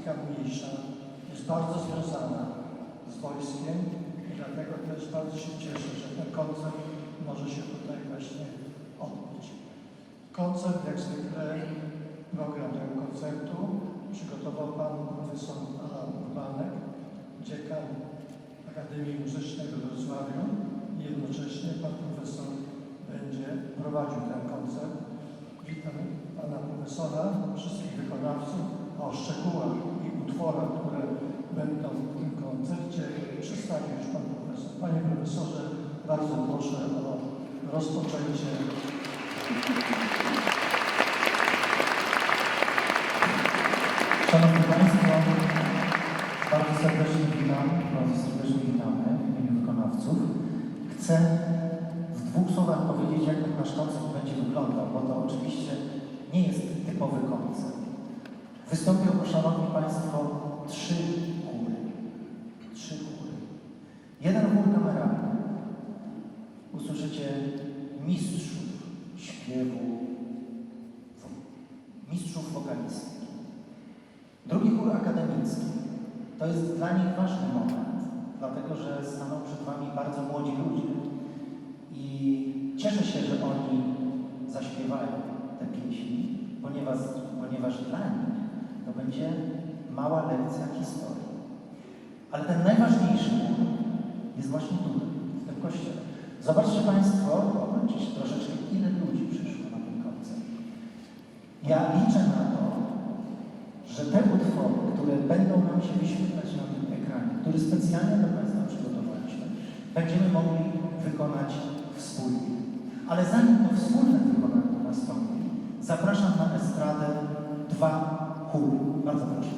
Mniejsza jest bardzo związana z wojskiem i dlatego też bardzo się cieszę, że ten koncert może się tutaj właśnie odbyć. Koncert, jak zwykle, program tego koncertu przygotował pan profesor Alan Urbanek, dziekan Akademii Muzycznej we Wrocławiu i jednocześnie pan profesor będzie prowadził ten koncert. Witam pana profesora, wszystkich wykonawców, o szczegółach i utworach, które będą w tym koncercie przedstawił już pan profesor. Panie profesorze, bardzo proszę o rozpoczęcie Szanowni Państwo, bardzo serdecznie witam, bardzo serdecznie witamy w imieniu wykonawców. Chcę w dwóch słowach powiedzieć, jak ten nasz koncert będzie wyglądał, bo to oczywiście nie jest typowy koncert. Wystąpią, Szanowni Państwo, trzy chóry. Trzy chóry. Jeden chór kameralny. Usłyszycie mistrzów śpiewu, mistrzów wokalistyki. Drugi chór akademicki. To jest dla nich ważny moment, dlatego że staną przed Wami bardzo młodzi ludzie. I cieszę się, że oni zaśpiewają te pieśni, ponieważ, ponieważ dla nich będzie mała lekcja historii. Ale ten najważniejszy jest właśnie tutaj, w tym kościele. Zobaczcie Państwo, zobaczcie troszeczkę, ile ludzi przyszło na ten koncert. Ja liczę na to, że te utwory, które będą nam się wyświetlać na tym ekranie, który specjalnie dla Państwa przygotowaliśmy, będziemy mogli wykonać wspólnie. Ale zanim to wspólne wykonanie nastąpi, zapraszam na estradę dwa chóry. Bardzo proszę.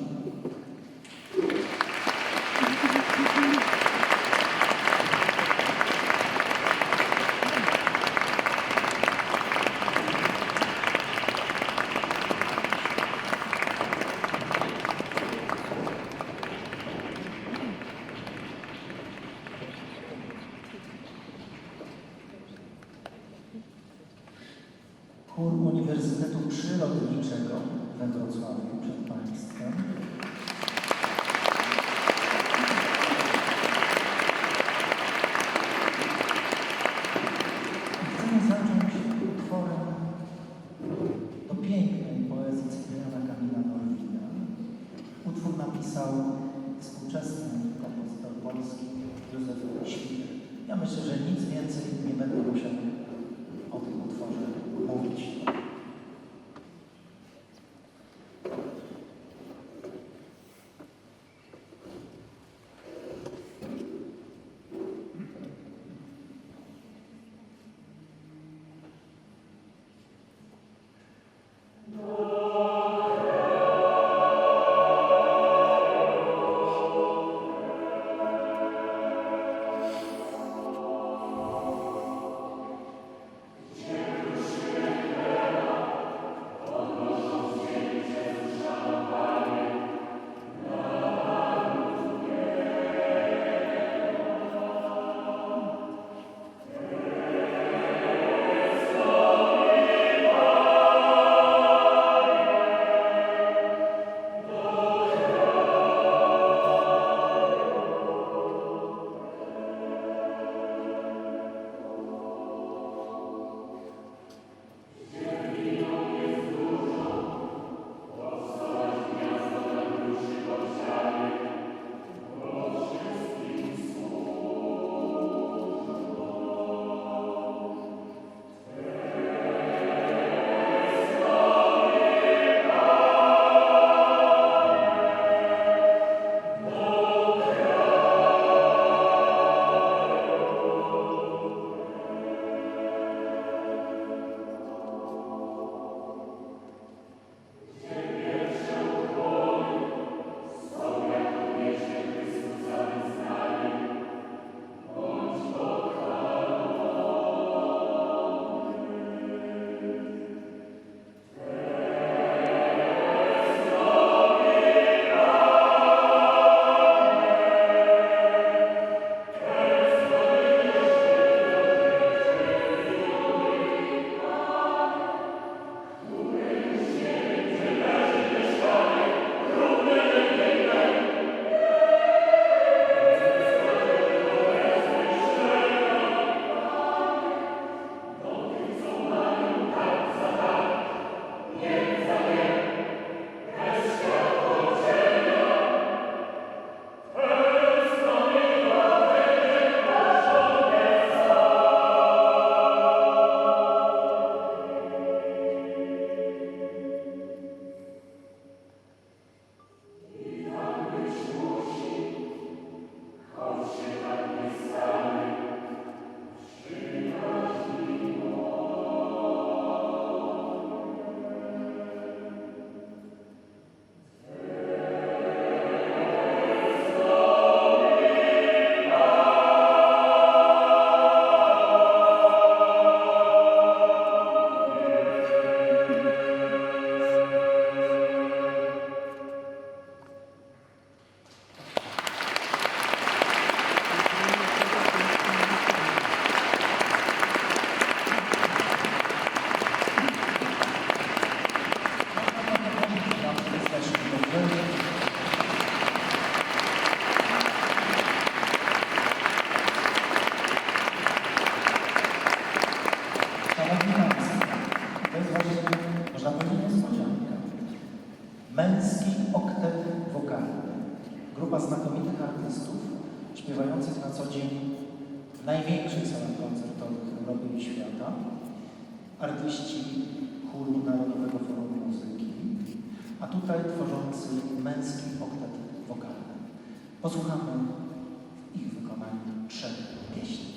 Chór Uniwersytetu Przyrodniczego we Wrocławiu przed Państwem. Chcemy zacząć utworem do pięknej poezji Cypriana Kamila Norwida. Utwór napisał współczesny kompozytor polski Józef Świder. Ja myślę, że nic więcej nie będę musiał o tym utworze mówić. Męski oktet wokalny. Grupa znakomitych artystów, śpiewających na co dzień w największych salach koncertowych Europy i świata. Artyści chóru Narodowego Forum Muzyki, a tutaj tworzący męski oktet wokalny. Posłuchamy ich wykonaniu trzech pieśni.